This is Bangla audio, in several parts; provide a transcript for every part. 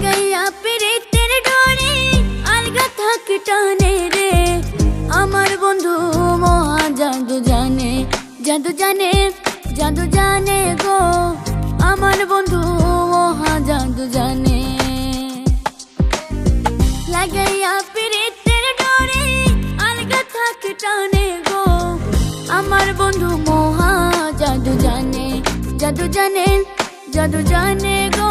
গাইয়া পেরে তের ডরে আলগা থাক টানে রে আমার বন্ধু মহা জাদু জানে জাদু জানে জাদু জানে গো আমার বন্ধু মহা জাদু জানে লাগাইয়া পেরে পেরেতের ডরে আলগা থাক টানে গো আমার বন্ধু মহা জাদু জানে জাদু জানে জাদু জানে গো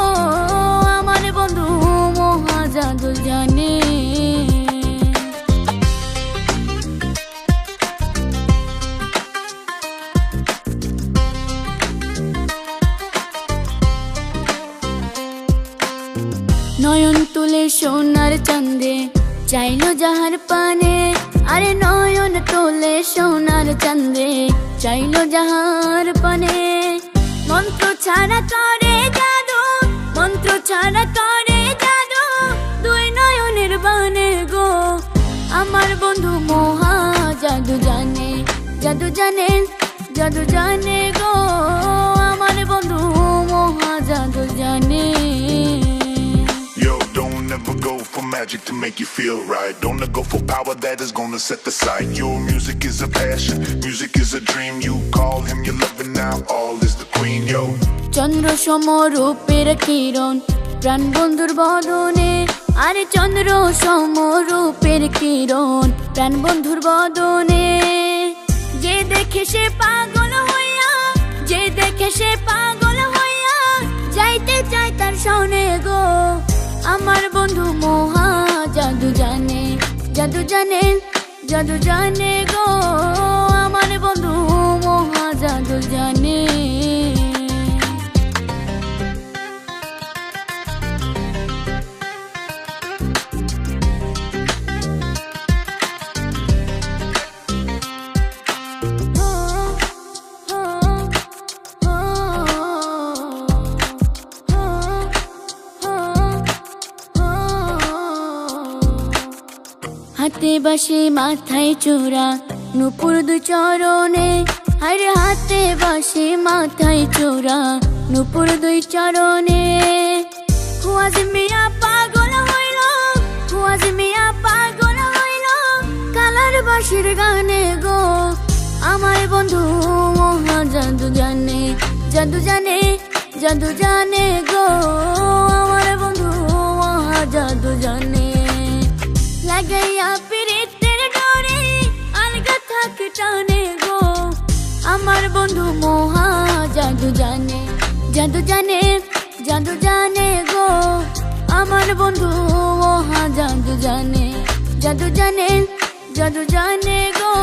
নয়ন তুলে সোনার চান্দে চাইলো যাহার পানে। আরে নয়ন তোলে সোনার চান্দে চাইলো যাহার পানে। মন্ত্র ছাড়া করে ছাড়া করে জাদু দুই নয়নের বানে গো আমার বন্ধু মহা জাদু জানে জাদু জানে জাদু জানে গো আমার বন্ধু মহা জাদু জানে Yo, don't ever go for magic to make you feel right. Don't go for power that is gonna set the sight. Your music is a passion, music is a dream. You call him, you're loving now. All is the queen, yo. চন্দ্র সমরূপের কিরণ প্রাণ বন্ধুর বদনে, আরে চন্দ্র সমরূপের কিরণ। প্রাণ বন্ধুর বদনে, যে দেখে সে পাগল হইয়া, যে দেখে সে পাগল হইয়া, যাইতে চায় তার সনে গো। আমার বন্ধু মহা জাদু জানে জাদু জানে জাদু জানে গো। হাতে বাসে, মাথায় চোরা, নুপুর দু চরণে। আরে হাতে বাসে, মাথায় চোরা, নুপুর দুই চরণে। খুয়াজ মিয়া পাগল হইল, খুয়াজ মিয়া পাগল হইল, কালার বাসির গানে গো। আমার বন্ধু মহা জাদু জানে জাদু জানে জাদু জানে গো। আমার বন্ধু মহা জাদু জানে। লাগাইয়া পিরিতের ডোরে আলগা থাক টানে গো আমার বন্ধু মহা জাদু জানে জাদু জানে জাদু জানে গো আমার বন্ধু মহা জাদু জানে জাদু জানে জাদু জানে গো